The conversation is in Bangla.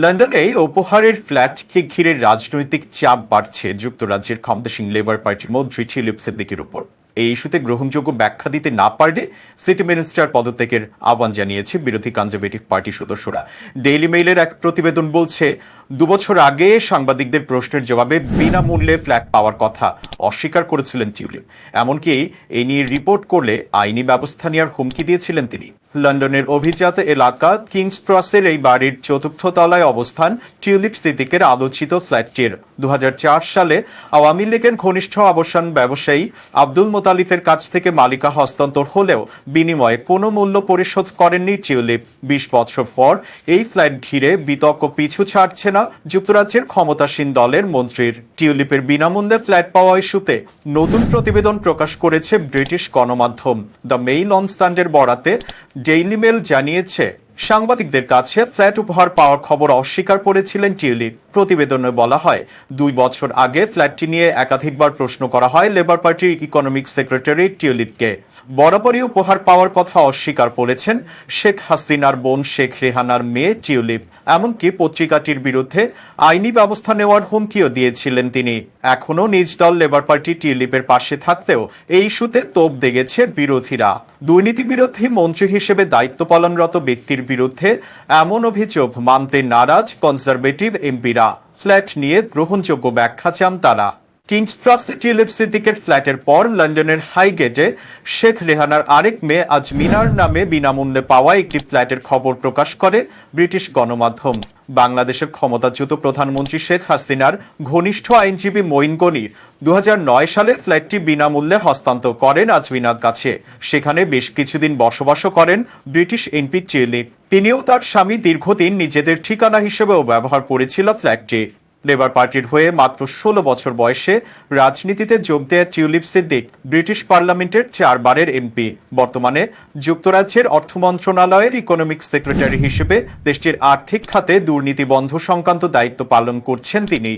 লন্ডনে উপহারের ফ্ল্যাটকে ঘিরে রাজনৈতিক চাপ বাড়ছে যুক্তরাজ্যের ক্ষমতাসীন লেবার পার্টির মন্ত্রী টিলিপ সিদ্দিকের উপর। এই ইস্যুতে গ্রহণযোগ্য ব্যাখ্যা দিতে না পারলে সিটি মিনিস্টার পদত্যাগের আহ্বান জানিয়েছে বিরোধী কনজারভেটিভ পার্টির সদস্যরা। ডেইলি মেইলের এক প্রতিবেদন বলছে, দুবছর আগে সাংবাদিকদের প্রশ্নের জবাবে বিনামূল্যে ফ্ল্যাট পাওয়ার কথা অস্বীকার করেছিলেন টিউলিপ। এমনকি এই নিয়ে রিপোর্ট করলে আইনি ব্যবস্থা নেওয়ার হুমকি দিয়েছিলেন তিনি। লন্ডনের অভিজাত এলাকা কিংস ক্রসের এই বাড়ির চতুর্থ তলায় অবস্থান টিউলিপ সিদ্দিকের আলোচিত ফ্ল্যাটটির। দুহাজার চার সালে আওয়ামী লীগের ঘনিষ্ঠ অবসান ব্যবসায়ী আব্দুল মোতালিফের কাছ থেকে মালিকা হস্তান্তর হলেও বিনিময়ে কোনো মূল্য পরিশোধ করেননি টিউলিপ। বিশ বছর পর এই ফ্ল্যাট ঘিরে বিতর্ক পিছু ছাড়ছে না যুক্তরাজ্যের ক্ষমতাসীন দলের মন্ত্রীর। টিউলিপের বিনামূল্যে ফ্ল্যাট পাওয়া ইস্যুতে নতুন প্রতিবেদন প্রকাশ করেছে ব্রিটিশ গণমাধ্যম। দ্য মেইল অন স্ট্যান্ডের বরাতে ডেইলি মেল জানিয়েছে, সাংবাদিকদের কাছে ফ্ল্যাট উপহার পাওয়ার খবর অস্বীকার করেছিলেন টিউলিপ। প্রতিবেদনে বলা হয়, দুই বছর আগে ফ্ল্যাটটি নিয়ে একাধিকবার প্রশ্ন করা হয় লেবার পার্টির ইকোনমিক সেক্রেটারি টিউলিপকে। বরাবরই উপহার পাওয়ার কথা অস্বীকার করেছেন শেখ হাসিনার বোন শেখ রেহানার মেয়ে টিউলিপ। এমনকি পত্রিকাটির বিরুদ্ধে আইনি ব্যবস্থা নেওয়ার হুমকিও দিয়েছিলেন তিনি। এখনও নিজ দল লেবার পার্টি টিউলিপের পাশে থাকতেও এই ইস্যুতে তোপ দেগেছে বিরোধীরা। দুর্নীতি বিরোধী মন্ত্রী হিসেবে দায়িত্ব পালনরত ব্যক্তির বিরুদ্ধে এমন অভিযোগ মানতে নারাজ কনজারভেটিভ এমপিরা। ফ্ল্যাট নিয়ে গ্রহণযোগ্য ব্যাখ্যা চান তারা। কিংস ক্রসে টিউলিপ সিদ্দিকের ফ্ল্যাটের পর লন্ডনের হাইগেটে শেখ রেহানার আরেক মেয়ে আজ মিনার নামে বিনামূল্যে পাওয়া একটি ফ্ল্যাটের খবর প্রকাশ করে ব্রিটিশ গণমাধ্যম। বাংলাদেশের ক্ষমতাচ্যুত প্রধানমন্ত্রী শেখ হাসিনার ঘনিষ্ঠ আইনজীবী মঈন গনি দু হাজার নয় সালে ফ্ল্যাটটি বিনামূল্যে হস্তান্তর করেন আজমিনার কাছে। সেখানে বেশ কিছুদিন বসবাসও করেন ব্রিটিশ এমপি টিউলিপ তিনিও তার স্বামী দীর্ঘদিন নিজেদের ঠিকানা হিসেবেও ব্যবহার করেছিল ফ্ল্যাটটি। লেবার পার্টির হয়ে মাত্র ষোলো বছর বয়সে রাজনীতিতে যোগ দেয় টিউলিপ সিদ্দিক ব্রিটিশ পার্লামেন্টের চারবারের এমপি। বর্তমানে যুক্তরাজ্যের অর্থ মন্ত্রণালয়ের ইকোনমিক সেক্রেটারি হিসেবে দেশটির আর্থিক খাতে দুর্নীতি বন্ধ সংক্রান্ত দায়িত্ব পালন করছেন তিনি।